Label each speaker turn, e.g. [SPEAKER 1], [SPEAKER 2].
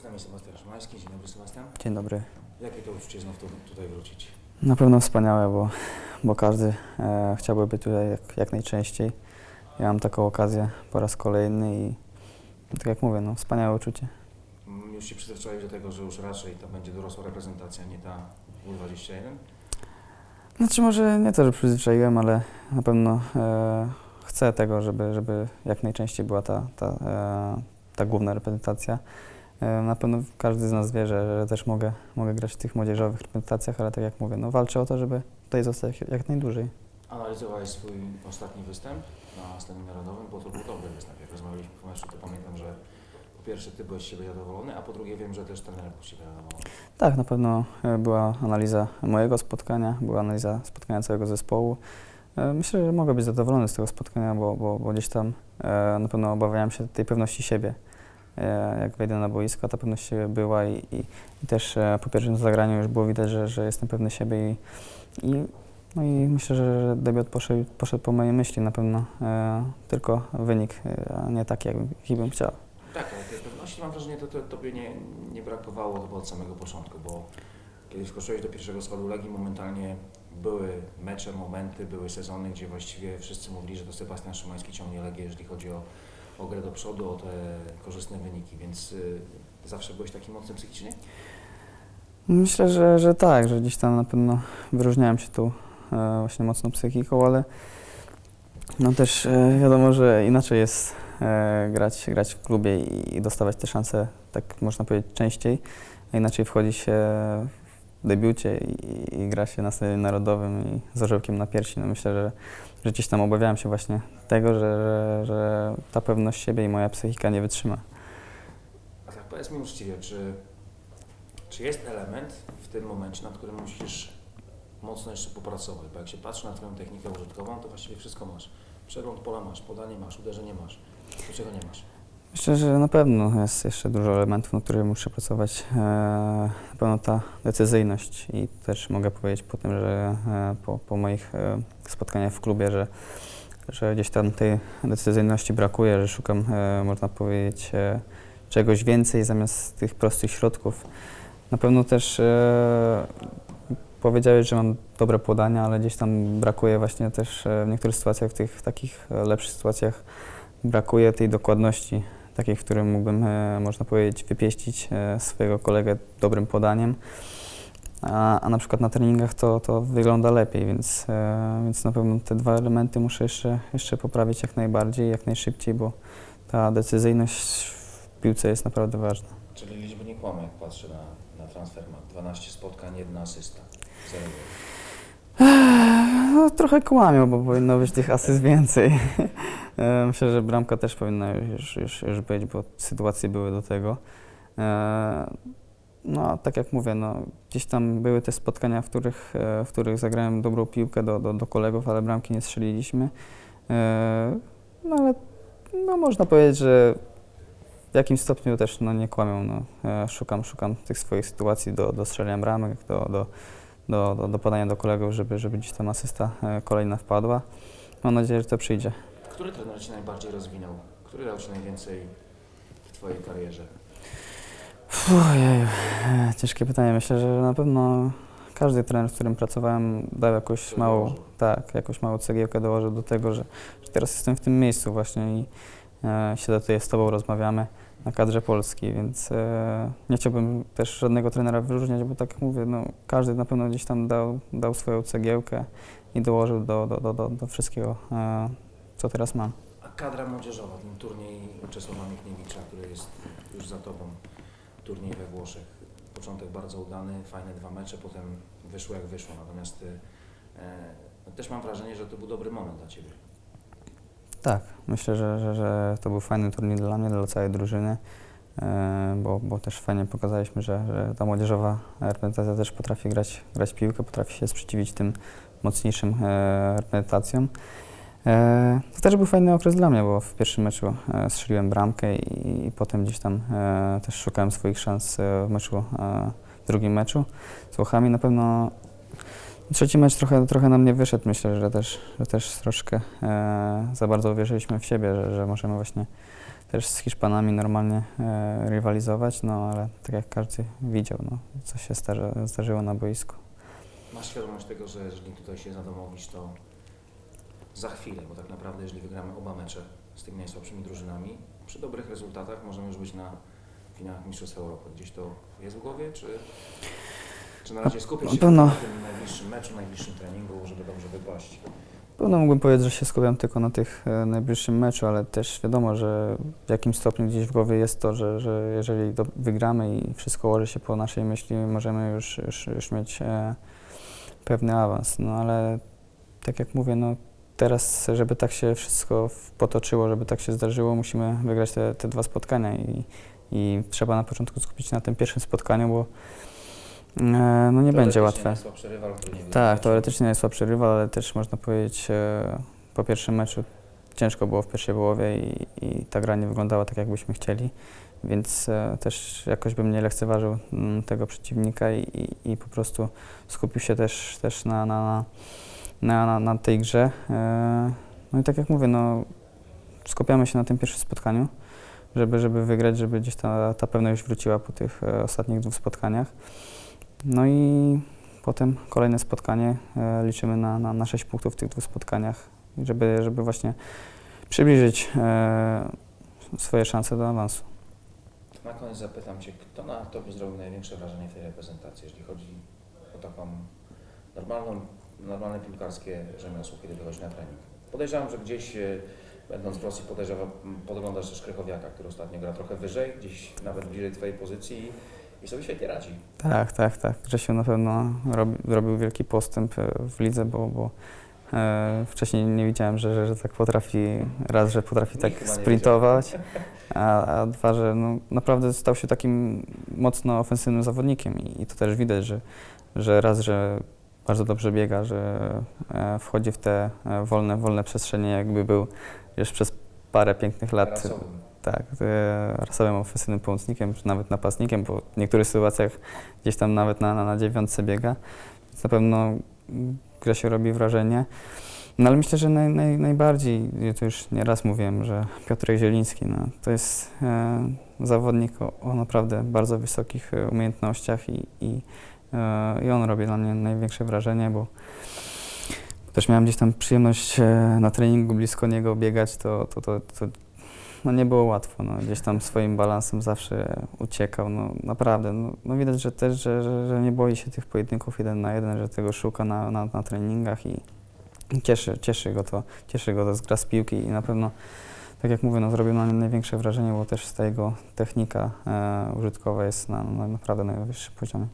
[SPEAKER 1] Z nami Sebastian Szymański. Dzień dobry Sebastian.
[SPEAKER 2] Dzień dobry.
[SPEAKER 1] Jakie to uczucie znów tu, tutaj wrócić?
[SPEAKER 2] Na pewno wspaniałe, bo, bo każdy e, chciałby być tutaj jak, jak najczęściej. Ja mam taką okazję po raz kolejny i tak jak mówię, no, wspaniałe uczucie.
[SPEAKER 1] Mm, Już się przyzwyczaiłeś do tego, że już raczej to będzie dorosła reprezentacja, nie ta U21?
[SPEAKER 2] Znaczy może nie to, że przyzwyczaiłem, ale na pewno e, chcę tego, żeby, żeby jak najczęściej była ta, ta, e, ta główna reprezentacja. E, na pewno każdy z nas wie, że, że też mogę, mogę grać w tych młodzieżowych reprezentacjach, ale tak jak mówię, no walczę o to, żeby tutaj zostać jak, najdłużej.
[SPEAKER 1] Analizowałeś swój ostatni występ na scenie narodowym, bo to był dobry występ. Jak rozmawialiśmy po meczu, to pamiętam, że po pierwsze Ty byłeś z siebie zadowolony, a po drugie wiem, że też trener był z siebie zadowolony.
[SPEAKER 2] Tak, na pewno e, była analiza mojego spotkania, była analiza spotkania całego zespołu. E, Myślę, że mogę być zadowolony z tego spotkania, bo, bo, bo gdzieś tam na pewno obawiałem się tej pewności siebie. E, Jak wejdę na boisko, ta pewność siebie była i, i, i też e, po pierwszym zagraniu już było widać, że, że jestem pewny siebie i, i, no i myślę, że debiut poszedł, poszedł po mojej myśli na pewno e, tylko wynik, a nie taki, jak, jaki bym chciał.
[SPEAKER 1] Tak, ale tej pewności mam wrażenie, to, to Tobie nie, nie brakowało było od samego początku, bo kiedy wskoczyłeś do pierwszego składu Legii, momentalnie były mecze, momenty, były sezony, gdzie właściwie wszyscy mówili, że to Sebastian Szymański ciągnie Legię, jeżeli chodzi o, o grę do przodu, o te korzystne wyniki, więc y, zawsze byłeś taki mocny psychicznie?
[SPEAKER 2] Myślę, że, że tak, że gdzieś tam na pewno wyróżniałem się tu e, właśnie mocną psychiką, ale no też e, wiadomo, że inaczej jest e, grać, grać w klubie i, dostawać te szanse, tak można powiedzieć, częściej, inaczej wchodzi się debiucie i, i gra się na scenie narodowym i z orzełkiem na piersi. No myślę, że, że gdzieś tam obawiałem się właśnie tego, że, że, że ta pewność siebie i moja psychika nie wytrzyma.
[SPEAKER 1] A tak powiedz mi uczciwie, czy, czy jest element w tym momencie, nad którym musisz mocno jeszcze popracować? Bo jak się patrzy na Twoją technikę użytkową, to właściwie wszystko masz. Przegląd pola masz, podanie masz, uderzenie masz. To czego nie masz?
[SPEAKER 2] Myślę, że na pewno jest jeszcze dużo elementów, nad którymi muszę pracować. E, Na pewno ta decyzyjność i też mogę powiedzieć po tym, że e, po, po moich e, spotkaniach w klubie, że, że gdzieś tam tej decyzyjności brakuje, że szukam, można powiedzieć, czegoś więcej zamiast tych prostych środków. Na pewno też powiedziałeś, że mam dobre podania, ale gdzieś tam brakuje właśnie też w niektórych sytuacjach, w tych takich lepszych sytuacjach brakuje tej dokładności, takiej, w którym mógłbym, e, można powiedzieć, wypieścić e, swojego kolegę dobrym podaniem. A, a na przykład na treningach to, to wygląda lepiej, więc, e, więc na pewno te dwa elementy muszę jeszcze, jeszcze poprawić jak najbardziej, jak najszybciej, bo ta decyzyjność w piłce jest naprawdę ważna.
[SPEAKER 1] Czyli liczby nie kłamą, jak patrzę na, na transfermarkt. 12 spotkań, jedna asysta.
[SPEAKER 2] No, trochę kłamią, bo powinno być tych asyst więcej. E, Myślę, że bramka też powinna już, już, już być, bo sytuacje były do tego. E, No, tak jak mówię, no, gdzieś tam były te spotkania, w których, e, w których zagrałem dobrą piłkę do, do, do kolegów, ale bramki nie strzeliliśmy. No ale no, można powiedzieć, że w jakimś stopniu też no, nie kłamią. No. Szukam, szukam tych swoich sytuacji do, do strzelania bramek, do, do, do, do, do podania do kolegów, żeby, żeby gdzieś tam asysta e, kolejna wpadła. Mam nadzieję, że to przyjdzie.
[SPEAKER 1] Który trener Cię najbardziej rozwinął? Który dał Ci najwięcej w Twojej karierze?
[SPEAKER 2] Ojej, e, ciężkie pytanie. Myślę, że na pewno każdy trener, z którym pracowałem, dał jakąś małą, tak, jakąś małą cegiełkę dołożył do tego, że, że teraz jestem w tym miejscu właśnie i e, siedzę tutaj z Tobą, rozmawiamy na kadrze Polski, więc e, nie chciałbym też żadnego trenera wyróżniać, bo tak jak mówię, no, każdy na pewno gdzieś tam dał, dał swoją cegiełkę i dołożył do, do, do, do, do wszystkiego, e, co teraz mam.
[SPEAKER 1] A kadra młodzieżowa, ten turniej Czesława Michniewicza, który jest już za Tobą, turniej we Włoszech. Początek bardzo udany, fajne dwa mecze, potem wyszło jak wyszło. Natomiast e, no też mam wrażenie, że to był dobry moment dla Ciebie.
[SPEAKER 2] Tak, myślę, że, że, że to był fajny turniej dla mnie, dla całej drużyny, e, bo, bo też fajnie pokazaliśmy, że, że ta młodzieżowa reprezentacja też potrafi grać, grać piłkę, potrafi się sprzeciwić tym mocniejszym e, reprezentacjom. E, to też był fajny okres dla mnie, bo w pierwszym meczu strzeliłem bramkę i, i potem gdzieś tam też szukałem swoich szans w meczu, w drugim meczu z Włochami. Na pewno Trzeci mecz trochę, trochę nam nie wyszedł. Myślę, że też, że też troszkę e, za bardzo uwierzyliśmy w siebie, że, że możemy właśnie też z Hiszpanami normalnie e, rywalizować, no ale tak jak każdy widział, no, co się zdarzy, zdarzyło na boisku.
[SPEAKER 1] Masz świadomość tego, że jeżeli tutaj się zadomowisz, to za chwilę, bo tak naprawdę jeżeli wygramy oba mecze z tymi najsłabszymi drużynami, przy dobrych rezultatach możemy już być na finałach Mistrzostw Europy. Gdzieś to jest w głowie, czy, czy na razie skupić
[SPEAKER 2] na
[SPEAKER 1] się
[SPEAKER 2] pewno.
[SPEAKER 1] na tym najbliższym meczu, najbliższym treningu, żeby dobrze wypaść?
[SPEAKER 2] Pewno mógłbym powiedzieć, że się skupiam tylko na tych e, najbliższym meczu, ale też wiadomo, że w jakimś stopniu gdzieś w głowie jest to, że, że jeżeli do, wygramy i wszystko ułoży się po naszej myśli, możemy już, już, już mieć e, pewny awans. No ale tak jak mówię, no teraz, żeby tak się wszystko w- potoczyło, żeby tak się zdarzyło, musimy wygrać te, te dwa spotkania i, i trzeba na początku skupić się na tym pierwszym spotkaniu, bo no nie będzie łatwe.
[SPEAKER 1] najsłabszy rywal, który nie wygra
[SPEAKER 2] Tak, teoretycznie najsłabszy rywal, ale też można powiedzieć e, po pierwszym meczu ciężko było w pierwszej połowie i, i ta gra nie wyglądała tak, jakbyśmy chcieli, więc e, też jakoś bym nie lekceważył mm, tego przeciwnika i, i, i po prostu skupił się też, też na, na, na, na, na tej grze. E, no i tak jak mówię, no, skupiamy się na tym pierwszym spotkaniu, żeby, żeby wygrać, żeby gdzieś ta, ta pewność wróciła po tych e, ostatnich dwóch spotkaniach. No i Potem kolejne spotkanie, e, liczymy na, na, na 6 punktów w tych dwóch spotkaniach, żeby, żeby właśnie przybliżyć e, swoje szanse do awansu.
[SPEAKER 1] Na koniec zapytam Cię, kto na Tobie zrobił największe wrażenie w tej reprezentacji, jeżeli chodzi o taką normalną, normalne piłkarskie rzemiosło, kiedy wychodzi na trening? Podejrzewam, że gdzieś, e, będąc w Rosji, podejrzewam, podglądasz też Krychowiaka, który ostatnio gra trochę wyżej, gdzieś nawet bliżej Twojej pozycji i, sobie świetnie radzi.
[SPEAKER 2] Tak, tak, tak. Grzesiu na pewno robi, robił wielki postęp e, w lidze, bo, bo e, wcześniej nie widziałem, że, że, że tak potrafi, raz, że potrafi
[SPEAKER 1] Nikt
[SPEAKER 2] tak
[SPEAKER 1] chyba nie
[SPEAKER 2] sprintować, a, a dwa, że no, naprawdę stał się takim mocno ofensywnym zawodnikiem i, i to też widać, że, że raz, że bardzo dobrze biega, że e, wchodzi w te e, wolne, wolne przestrzenie, jakby był już przez parę pięknych lat
[SPEAKER 1] Rasowym.
[SPEAKER 2] Tak, rasowym ofensywnym pomocnikiem, czy nawet napastnikiem, bo w niektórych sytuacjach gdzieś tam nawet na, na, na dziewiątce biega, na pewno mm, Grzesiu robi wrażenie. No ale myślę, że naj, naj, najbardziej, ja to już nieraz mówiłem, że Piotrek Zieliński, no, to jest e, zawodnik o, o naprawdę bardzo wysokich e, umiejętnościach i, i, e, i on robi dla mnie największe wrażenie, bo też miałem gdzieś tam przyjemność e, na treningu blisko niego biegać, to, to, to, to no nie było łatwo. No. Gdzieś tam swoim balansem zawsze uciekał. No, naprawdę. No, no widać, że też, że, że, że nie boi się tych pojedynków jeden na jeden, że tego szuka na, na, na treningach i cieszy, cieszy go to, cieszy go to gra z piłki i na pewno, tak jak mówię, no, zrobił na mnie największe wrażenie, bo też ta jego technika e, użytkowa jest na, na naprawdę najwyższym poziomie.